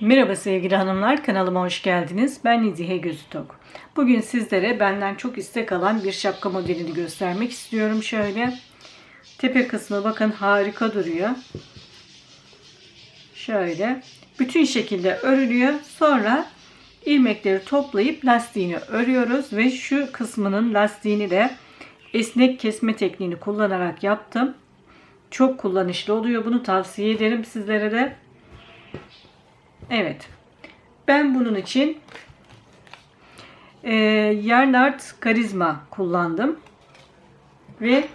Merhaba sevgili hanımlar, kanalıma hoş geldiniz. Ben Nizihe Gözütok. Bugün sizlere benden çok istek alan bir şapka modelini göstermek istiyorum şöyle. Tepe kısmı bakın harika duruyor. Şöyle. Bütün şekilde örülüyor. Sonra ilmekleri toplayıp lastiğini örüyoruz ve şu kısmının lastiğini de esnek kesme tekniğini kullanarak yaptım. Çok kullanışlı oluyor. Bunu tavsiye ederim sizlere de. Evet. Ben bunun için e, Yarnard Karizma kullandım. Ve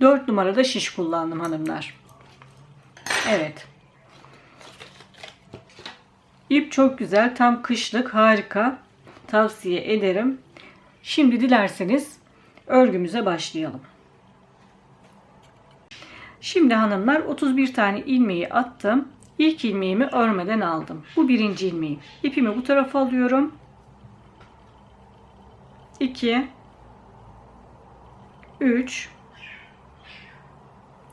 4 numarada şiş kullandım hanımlar. Evet. İp çok güzel. Tam kışlık. Harika. Tavsiye ederim. Şimdi dilerseniz örgümüze başlayalım. Şimdi hanımlar 31 tane ilmeği attım. İlk ilmeğimi örmeden aldım. Bu birinci ilmeğim. İpimi bu tarafa alıyorum. 2 3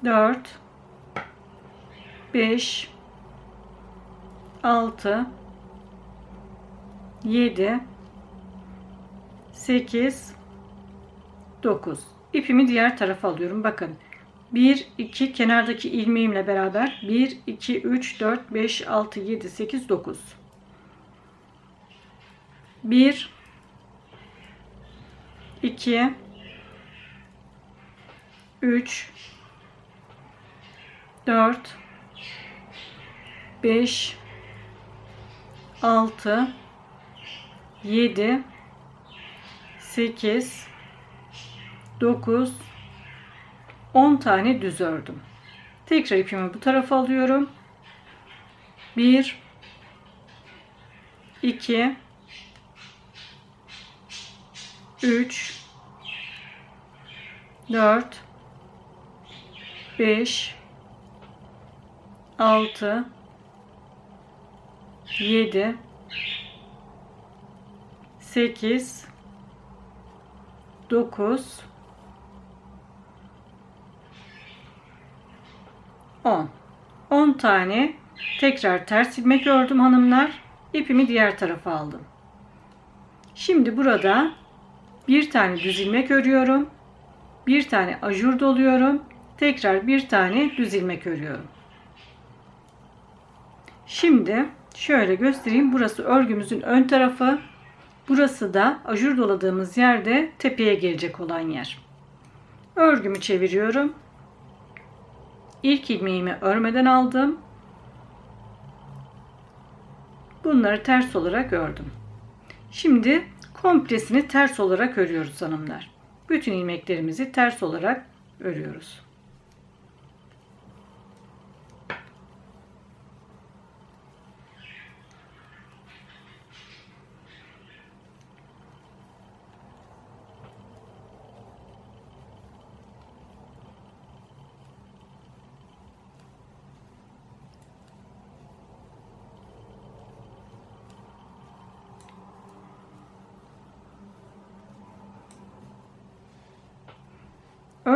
4 5 6 7 8 9 İpimi diğer tarafa alıyorum. Bakın 1, 2 kenardaki ilmeğimle beraber 1, 2, 3, 4, 5, 6, 7, 8, 9. 1, 2, 3, 4, 5, 6, 7, 8, 9, 10 tane düz ördüm. Tekrar ipimi bu tarafa alıyorum. 1 2 3 4 5 6 7 8 9 10. 10 tane tekrar ters ilmek ördüm hanımlar. İpimi diğer tarafa aldım. Şimdi burada bir tane düz ilmek örüyorum. Bir tane ajur doluyorum. Tekrar bir tane düz ilmek örüyorum. Şimdi şöyle göstereyim. Burası örgümüzün ön tarafı. Burası da ajur doladığımız yerde tepeye gelecek olan yer. Örgümü çeviriyorum. İlk ilmeğimi örmeden aldım. Bunları ters olarak ördüm. Şimdi komplesini ters olarak örüyoruz hanımlar. Bütün ilmeklerimizi ters olarak örüyoruz.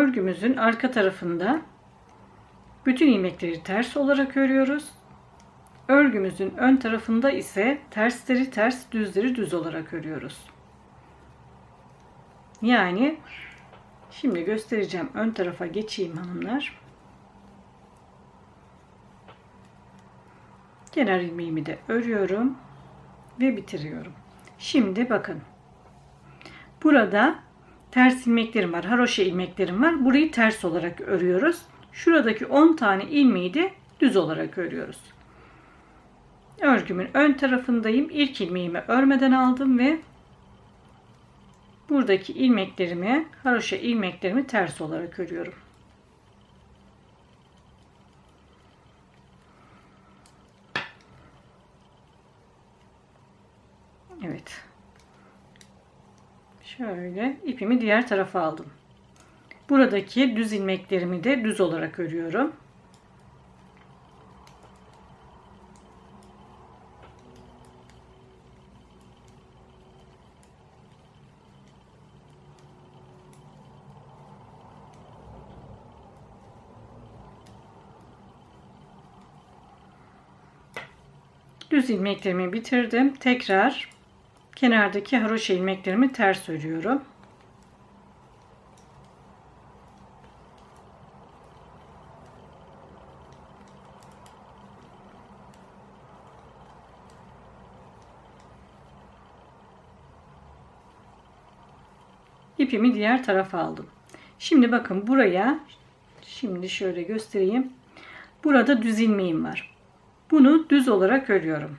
Örgümüzün arka tarafında bütün ilmekleri ters olarak örüyoruz. Örgümüzün ön tarafında ise tersleri ters, düzleri düz olarak örüyoruz. Yani şimdi göstereceğim. Ön tarafa geçeyim hanımlar. Kenar ilmeğimi de örüyorum ve bitiriyorum. Şimdi bakın. Burada ters ilmeklerim var. Haroşa ilmeklerim var. Burayı ters olarak örüyoruz. Şuradaki 10 tane ilmeği de düz olarak örüyoruz. Örgümün ön tarafındayım. İlk ilmeğimi örmeden aldım ve buradaki ilmeklerimi, haroşa ilmeklerimi ters olarak örüyorum. Evet. Şöyle ipimi diğer tarafa aldım. Buradaki düz ilmeklerimi de düz olarak örüyorum. Düz ilmeklerimi bitirdim. Tekrar kenardaki haroşa ilmeklerimi ters örüyorum. İpimi diğer tarafa aldım. Şimdi bakın buraya şimdi şöyle göstereyim. Burada düz ilmeğim var. Bunu düz olarak örüyorum.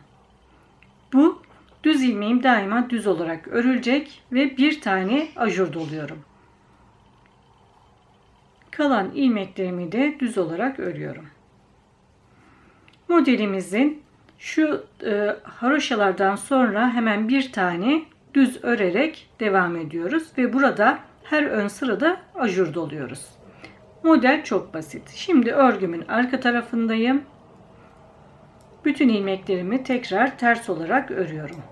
Bu düz ilmeğim daima düz olarak örülecek ve bir tane ajur doluyorum. Kalan ilmeklerimi de düz olarak örüyorum. Modelimizin şu e, haroşalardan sonra hemen bir tane düz örerek devam ediyoruz ve burada her ön sırada ajur doluyoruz. Model çok basit. Şimdi örgümün arka tarafındayım. Bütün ilmeklerimi tekrar ters olarak örüyorum.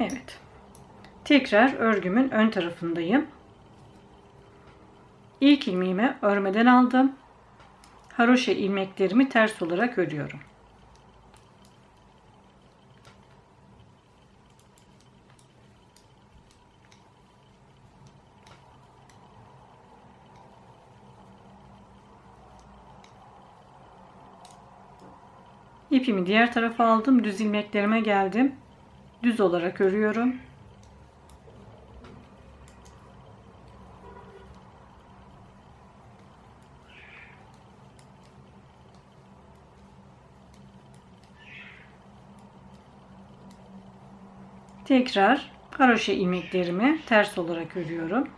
Evet. Tekrar örgümün ön tarafındayım. İlk ilmeğimi örmeden aldım. Haroşa ilmeklerimi ters olarak örüyorum. İpimi diğer tarafa aldım. Düz ilmeklerime geldim düz olarak örüyorum. Tekrar haroşa ilmeklerimi ters olarak örüyorum.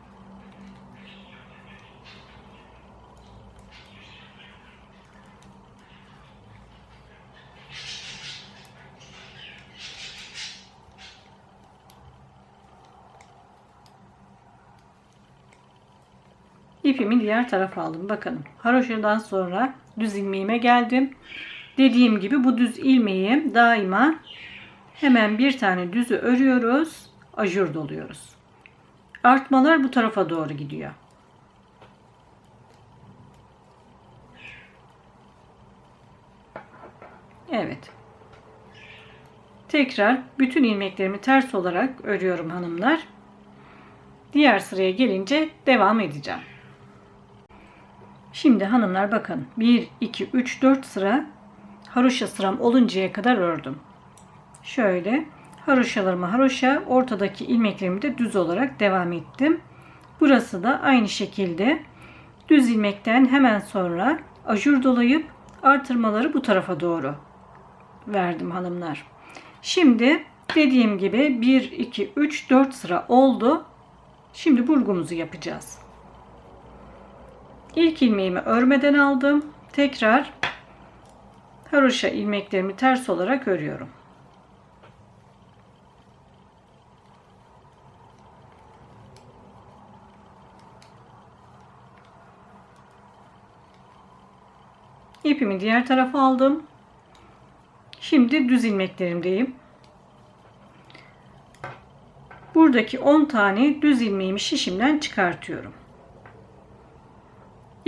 İpimi diğer tarafa aldım. Bakın haroşadan sonra düz ilmeğime geldim. Dediğim gibi bu düz ilmeği daima hemen bir tane düzü örüyoruz. Ajur doluyoruz. Artmalar bu tarafa doğru gidiyor. Evet. Tekrar bütün ilmeklerimi ters olarak örüyorum hanımlar. Diğer sıraya gelince devam edeceğim. Şimdi hanımlar bakın 1, 2, 3, 4 sıra haroşa sıram oluncaya kadar ördüm. Şöyle haroşalarımı haroşa ortadaki ilmeklerimi de düz olarak devam ettim. Burası da aynı şekilde düz ilmekten hemen sonra ajur dolayıp artırmaları bu tarafa doğru verdim hanımlar. Şimdi dediğim gibi 1, 2, 3, 4 sıra oldu. Şimdi burgumuzu yapacağız. İlk ilmeğimi örmeden aldım. Tekrar haroşa ilmeklerimi ters olarak örüyorum. İpimi diğer tarafa aldım. Şimdi düz ilmeklerimdeyim. Buradaki 10 tane düz ilmeğimi şişimden çıkartıyorum.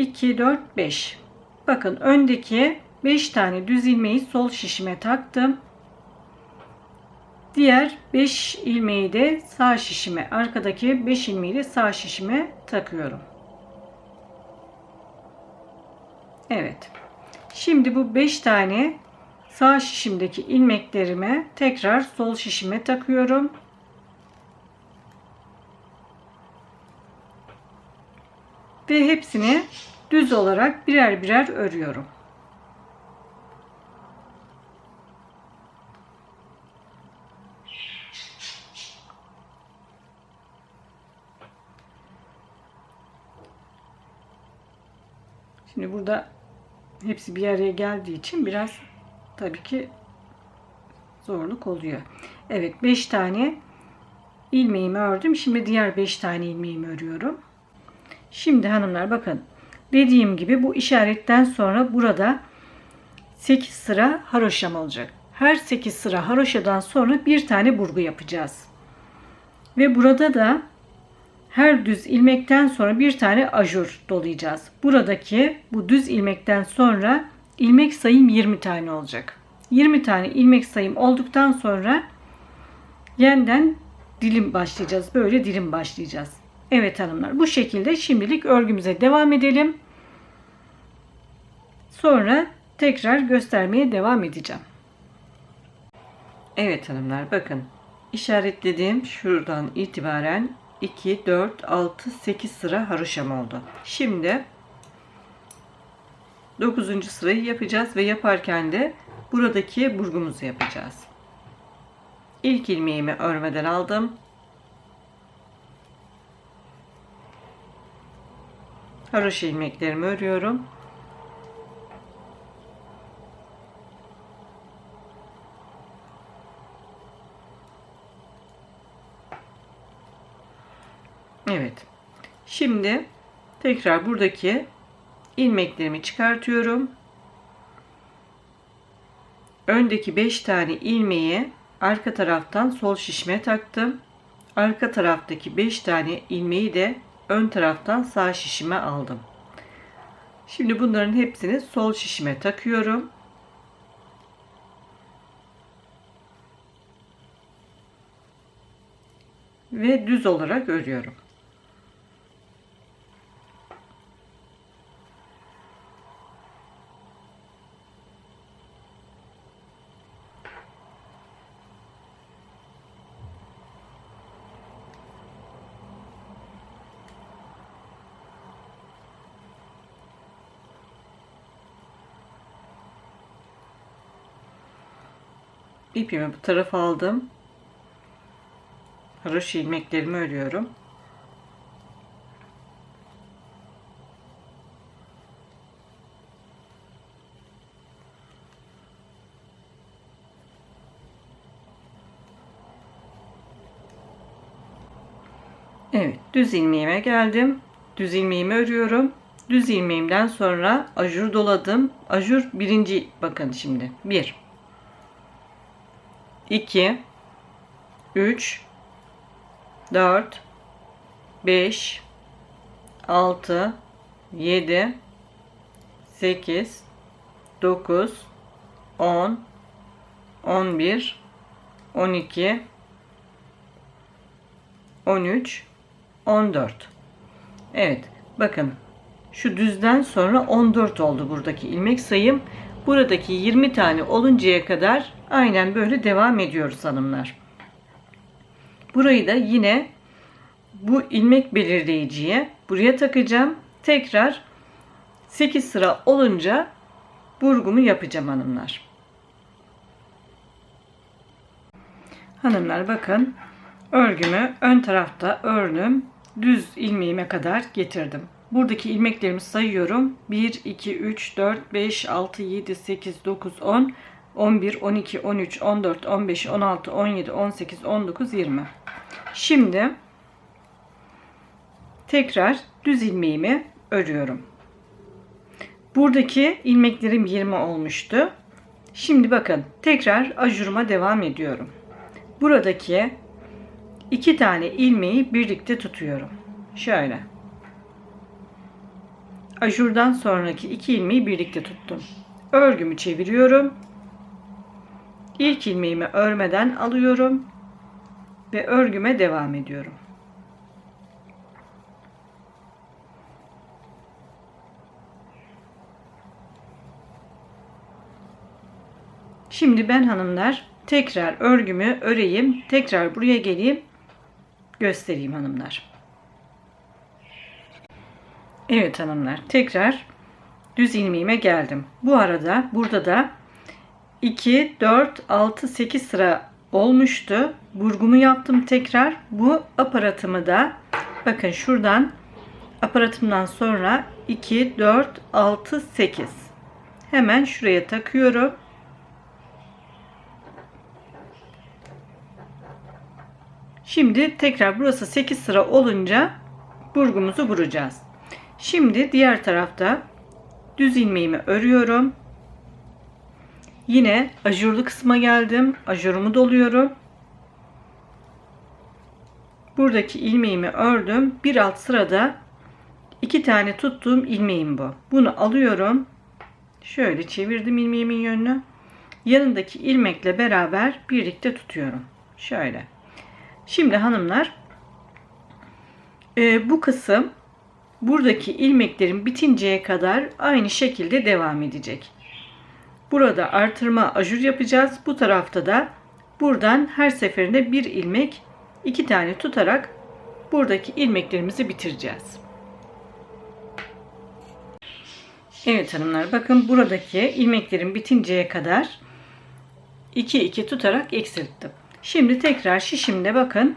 2, 4, 5. Bakın öndeki 5 tane düz ilmeği sol şişime taktım. Diğer 5 ilmeği de sağ şişime, arkadaki 5 ilmeği de sağ şişime takıyorum. Evet. Şimdi bu 5 tane sağ şişimdeki ilmeklerimi tekrar sol şişime takıyorum. Ve hepsini düz olarak birer birer örüyorum. Şimdi burada hepsi bir araya geldiği için biraz tabii ki zorluk oluyor. Evet 5 tane ilmeğimi ördüm. Şimdi diğer 5 tane ilmeğimi örüyorum. Şimdi hanımlar bakın dediğim gibi bu işaretten sonra burada 8 sıra haroşam olacak. Her 8 sıra haroşadan sonra bir tane burgu yapacağız. Ve burada da her düz ilmekten sonra bir tane ajur dolayacağız. Buradaki bu düz ilmekten sonra ilmek sayım 20 tane olacak. 20 tane ilmek sayım olduktan sonra yeniden dilim başlayacağız. Böyle dilim başlayacağız. Evet hanımlar bu şekilde şimdilik örgümüze devam edelim. Sonra tekrar göstermeye devam edeceğim. Evet hanımlar bakın işaretlediğim şuradan itibaren 2, 4, 6, 8 sıra haroşam oldu. Şimdi 9. sırayı yapacağız ve yaparken de buradaki burgumuzu yapacağız. İlk ilmeğimi örmeden aldım. Haroşa ilmeklerimi örüyorum. Evet. Şimdi tekrar buradaki ilmeklerimi çıkartıyorum. Öndeki 5 tane ilmeği arka taraftan sol şişme taktım. Arka taraftaki 5 tane ilmeği de ön taraftan sağ şişime aldım. Şimdi bunların hepsini sol şişime takıyorum. Ve düz olarak örüyorum. İpimi bu tarafa aldım. Haroşa ilmeklerimi örüyorum. Evet, düz ilmeğime geldim. Düz ilmeğimi örüyorum. Düz ilmeğimden sonra ajur doladım. Ajur birinci bakın şimdi. Bir. 2 3 4 5 6 7 8 9 10 11 12 13 14 Evet bakın şu düzden sonra 14 oldu buradaki ilmek sayım buradaki 20 tane oluncaya kadar aynen böyle devam ediyoruz hanımlar. Burayı da yine bu ilmek belirleyiciye buraya takacağım. Tekrar 8 sıra olunca burgumu yapacağım hanımlar. Hanımlar bakın örgümü ön tarafta ördüm. Düz ilmeğime kadar getirdim. Buradaki ilmeklerimi sayıyorum. 1, 2, 3, 4, 5, 6, 7, 8, 9, 10, 11, 12, 13, 14, 15, 16, 17, 18, 19, 20. Şimdi tekrar düz ilmeğimi örüyorum. Buradaki ilmeklerim 20 olmuştu. Şimdi bakın tekrar ajuruma devam ediyorum. Buradaki iki tane ilmeği birlikte tutuyorum. Şöyle. Ajurdan sonraki iki ilmeği birlikte tuttum. Örgümü çeviriyorum. İlk ilmeğimi örmeden alıyorum ve örgüme devam ediyorum. Şimdi ben hanımlar tekrar örgümü öreyim. Tekrar buraya geleyim. Göstereyim hanımlar. Evet hanımlar tekrar düz ilmeğime geldim. Bu arada burada da 2, 4, 6, 8 sıra olmuştu. Burgumu yaptım tekrar. Bu aparatımı da bakın şuradan aparatımdan sonra 2, 4, 6, 8 hemen şuraya takıyorum. Şimdi tekrar burası 8 sıra olunca burgumuzu vuracağız. Şimdi diğer tarafta düz ilmeğimi örüyorum. Yine ajurlu kısma geldim. Ajurumu doluyorum. Buradaki ilmeğimi ördüm. Bir alt sırada iki tane tuttuğum ilmeğim bu. Bunu alıyorum. Şöyle çevirdim ilmeğimin yönünü. Yanındaki ilmekle beraber birlikte tutuyorum. Şöyle. Şimdi hanımlar e, bu kısım buradaki ilmeklerin bitinceye kadar aynı şekilde devam edecek. Burada artırma ajur yapacağız. Bu tarafta da buradan her seferinde bir ilmek iki tane tutarak buradaki ilmeklerimizi bitireceğiz. Evet hanımlar bakın buradaki ilmeklerin bitinceye kadar 2 2 tutarak eksilttim. Şimdi tekrar şişimde bakın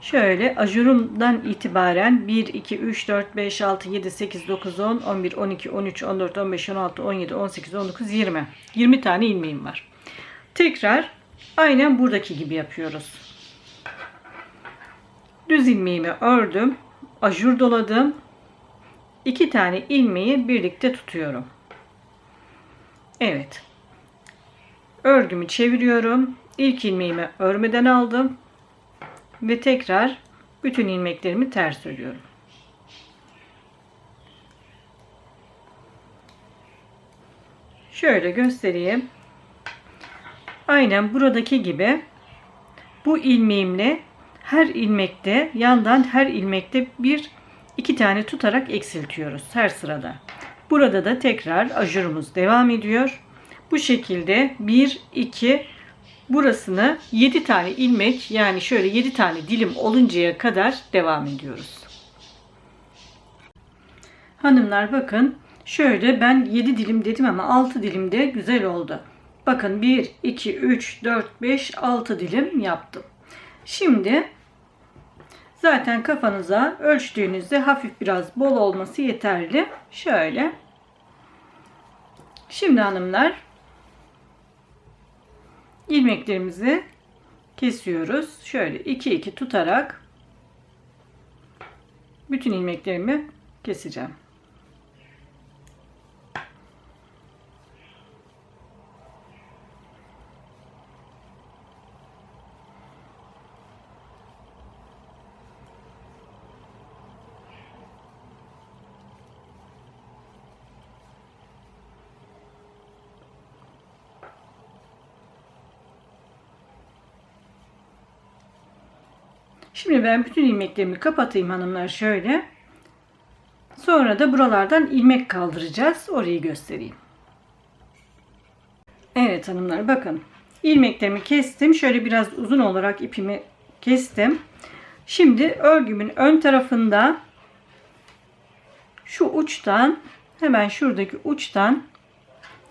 şöyle ajurumdan itibaren 1 2 3 4 5 6 7 8 9 10 11 12 13 14 15 16 17 18 19 20 20 tane ilmeğim var. Tekrar aynen buradaki gibi yapıyoruz. Düz ilmeğimi ördüm. Ajur doladım. 2 tane ilmeği birlikte tutuyorum. Evet. Örgümü çeviriyorum. İlk ilmeğimi örmeden aldım ve tekrar bütün ilmeklerimi ters örüyorum. Şöyle göstereyim. Aynen buradaki gibi bu ilmeğimle her ilmekte yandan her ilmekte bir iki tane tutarak eksiltiyoruz her sırada. Burada da tekrar ajurumuz devam ediyor. Bu şekilde 1 2 burasını 7 tane ilmek yani şöyle 7 tane dilim oluncaya kadar devam ediyoruz. Hanımlar bakın şöyle ben 7 dilim dedim ama 6 dilim de güzel oldu. Bakın 1, 2, 3, 4, 5, 6 dilim yaptım. Şimdi zaten kafanıza ölçtüğünüzde hafif biraz bol olması yeterli. Şöyle. Şimdi hanımlar ilmeklerimizi kesiyoruz. Şöyle 2 2 tutarak bütün ilmeklerimi keseceğim. Şimdi ben bütün ilmeklerimi kapatayım hanımlar şöyle. Sonra da buralardan ilmek kaldıracağız. Orayı göstereyim. Evet hanımlar bakın. ilmeklerimi kestim. Şöyle biraz uzun olarak ipimi kestim. Şimdi örgümün ön tarafında şu uçtan hemen şuradaki uçtan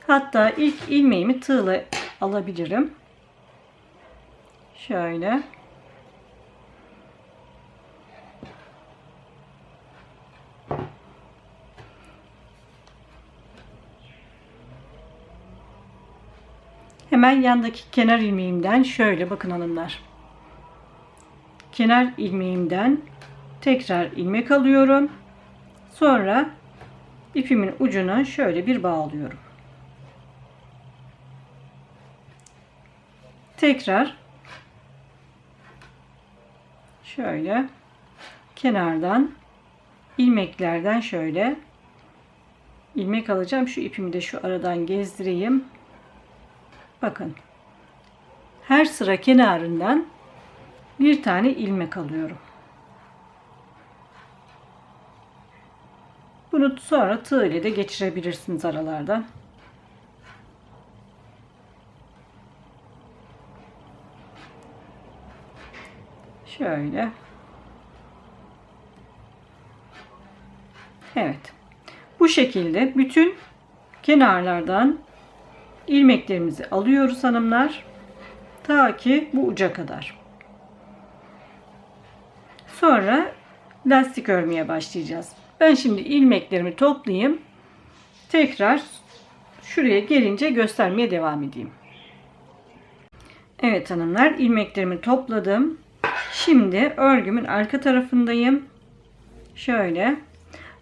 hatta ilk ilmeğimi tığla alabilirim. Şöyle. Hemen yandaki kenar ilmeğimden şöyle bakın hanımlar. Kenar ilmeğimden tekrar ilmek alıyorum. Sonra ipimin ucuna şöyle bir bağlıyorum. Tekrar şöyle kenardan ilmeklerden şöyle ilmek alacağım. Şu ipimi de şu aradan gezdireyim. Bakın. Her sıra kenarından bir tane ilmek alıyorum. Bunu sonra tığ ile de geçirebilirsiniz aralardan. Şöyle. Evet. Bu şekilde bütün kenarlardan ilmeklerimizi alıyoruz hanımlar. Ta ki bu uca kadar. Sonra lastik örmeye başlayacağız. Ben şimdi ilmeklerimi toplayayım. Tekrar şuraya gelince göstermeye devam edeyim. Evet hanımlar ilmeklerimi topladım. Şimdi örgümün arka tarafındayım. Şöyle.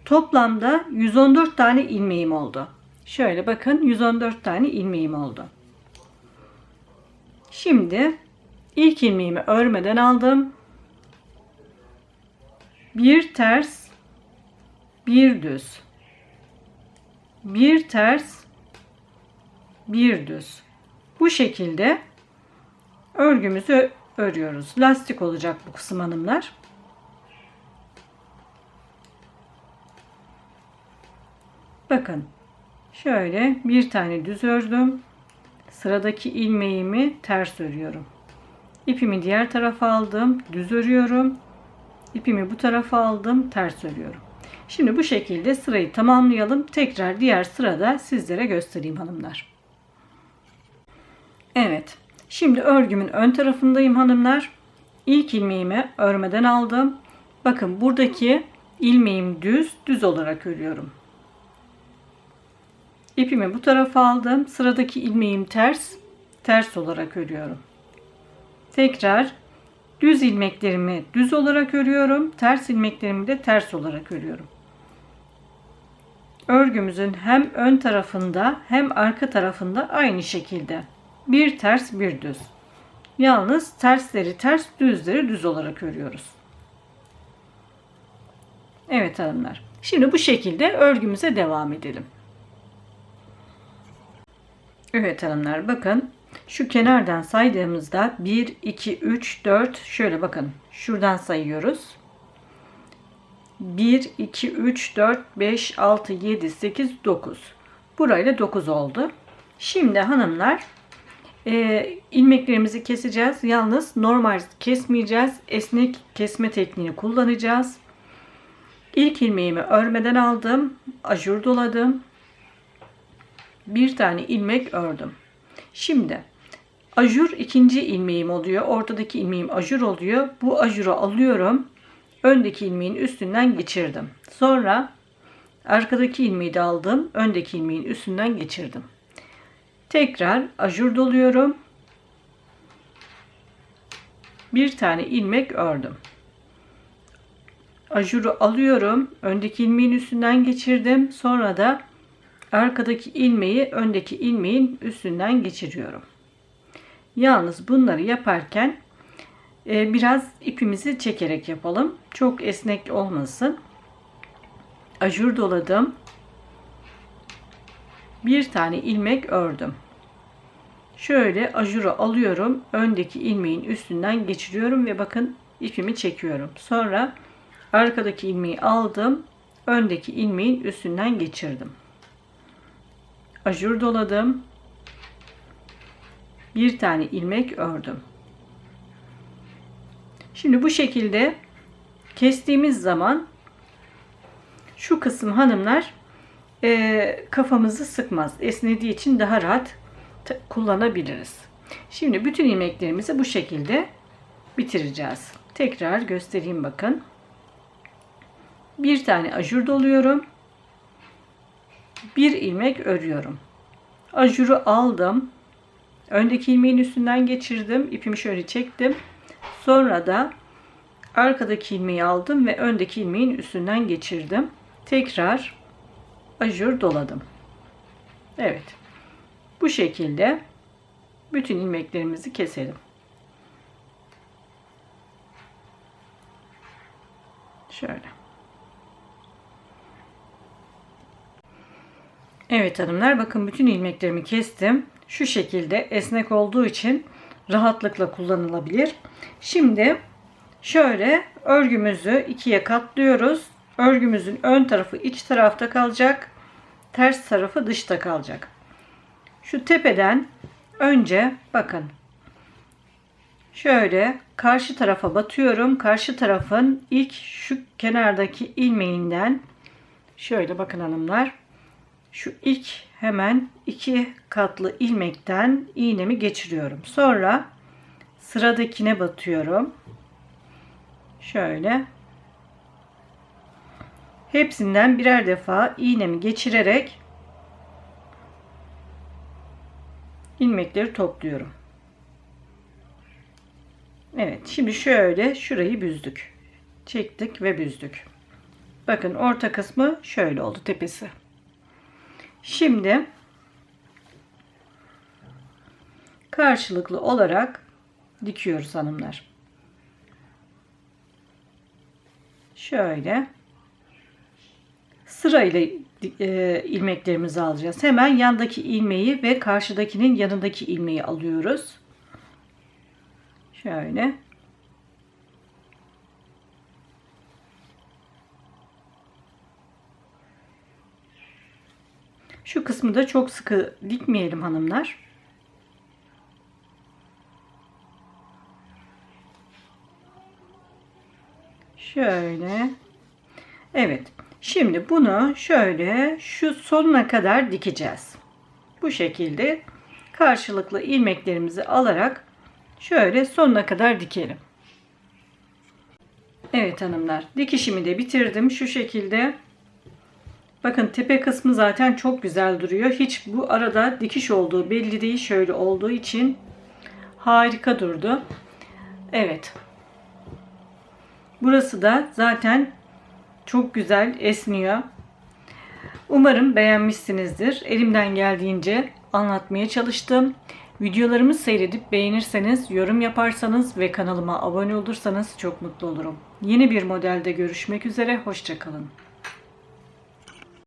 Toplamda 114 tane ilmeğim oldu. Şöyle bakın 114 tane ilmeğim oldu. Şimdi ilk ilmeğimi örmeden aldım. Bir ters, bir düz. Bir ters, bir düz. Bu şekilde örgümüzü örüyoruz. Lastik olacak bu kısım hanımlar. Bakın şöyle bir tane düz ördüm. Sıradaki ilmeğimi ters örüyorum. İpimi diğer tarafa aldım, düz örüyorum. İpimi bu tarafa aldım, ters örüyorum. Şimdi bu şekilde sırayı tamamlayalım. Tekrar diğer sırada sizlere göstereyim hanımlar. Evet. Şimdi örgümün ön tarafındayım hanımlar. İlk ilmeğimi örmeden aldım. Bakın buradaki ilmeğim düz, düz olarak örüyorum. İpimi bu tarafa aldım. Sıradaki ilmeğim ters, ters olarak örüyorum. Tekrar düz ilmeklerimi düz olarak örüyorum. Ters ilmeklerimi de ters olarak örüyorum. Örgümüzün hem ön tarafında hem arka tarafında aynı şekilde bir ters bir düz. Yalnız tersleri ters, düzleri düz olarak örüyoruz. Evet hanımlar. Şimdi bu şekilde örgümüze devam edelim. Evet hanımlar bakın şu kenardan saydığımızda 1, 2, 3, 4 şöyle bakın şuradan sayıyoruz. 1, 2, 3, 4, 5, 6, 7, 8, 9. Burayla 9 oldu. Şimdi hanımlar e, ilmeklerimizi keseceğiz. Yalnız normal kesmeyeceğiz. Esnek kesme tekniğini kullanacağız. İlk ilmeğimi örmeden aldım. Ajur doladım. Bir tane ilmek ördüm. Şimdi ajur ikinci ilmeğim oluyor. Ortadaki ilmeğim ajur oluyor. Bu ajuru alıyorum. Öndeki ilmeğin üstünden geçirdim. Sonra arkadaki ilmeği de aldım. Öndeki ilmeğin üstünden geçirdim. Tekrar ajur doluyorum. Bir tane ilmek ördüm. Ajuru alıyorum. Öndeki ilmeğin üstünden geçirdim. Sonra da arkadaki ilmeği öndeki ilmeğin üstünden geçiriyorum. Yalnız bunları yaparken e, biraz ipimizi çekerek yapalım. Çok esnek olmasın. Ajur doladım bir tane ilmek ördüm. Şöyle ajuru alıyorum. Öndeki ilmeğin üstünden geçiriyorum ve bakın ipimi çekiyorum. Sonra arkadaki ilmeği aldım. Öndeki ilmeğin üstünden geçirdim. Ajur doladım. Bir tane ilmek ördüm. Şimdi bu şekilde kestiğimiz zaman şu kısım hanımlar e, kafamızı sıkmaz. Esnediği için daha rahat kullanabiliriz. Şimdi bütün ilmeklerimizi bu şekilde bitireceğiz. Tekrar göstereyim bakın. Bir tane ajur doluyorum. Bir ilmek örüyorum. Ajuru aldım. Öndeki ilmeğin üstünden geçirdim. İpimi şöyle çektim. Sonra da arkadaki ilmeği aldım ve öndeki ilmeğin üstünden geçirdim. Tekrar ajur doladım. Evet. Bu şekilde bütün ilmeklerimizi keselim. Şöyle. Evet hanımlar bakın bütün ilmeklerimi kestim. Şu şekilde esnek olduğu için rahatlıkla kullanılabilir. Şimdi şöyle örgümüzü ikiye katlıyoruz. Örgümüzün ön tarafı iç tarafta kalacak. Ters tarafı dışta kalacak. Şu tepeden önce bakın. Şöyle karşı tarafa batıyorum. Karşı tarafın ilk şu kenardaki ilmeğinden Şöyle bakın hanımlar. Şu ilk hemen iki katlı ilmekten iğnemi geçiriyorum. Sonra sıradakine batıyorum. Şöyle. Hepsinden birer defa iğnemi geçirerek ilmekleri topluyorum. Evet, şimdi şöyle şurayı büzdük. Çektik ve büzdük. Bakın orta kısmı şöyle oldu tepesi. Şimdi karşılıklı olarak dikiyoruz hanımlar. Şöyle sırayla e, ilmeklerimizi alacağız. Hemen yandaki ilmeği ve karşıdakinin yanındaki ilmeği alıyoruz. Şöyle. Şu kısmı da çok sıkı dikmeyelim hanımlar. Şöyle. Evet. Şimdi bunu şöyle şu sonuna kadar dikeceğiz. Bu şekilde karşılıklı ilmeklerimizi alarak şöyle sonuna kadar dikelim. Evet hanımlar dikişimi de bitirdim şu şekilde. Bakın tepe kısmı zaten çok güzel duruyor. Hiç bu arada dikiş olduğu belli değil. Şöyle olduğu için harika durdu. Evet. Burası da zaten çok güzel esniyor. Umarım beğenmişsinizdir. Elimden geldiğince anlatmaya çalıştım. Videolarımı seyredip beğenirseniz, yorum yaparsanız ve kanalıma abone olursanız çok mutlu olurum. Yeni bir modelde görüşmek üzere, hoşçakalın.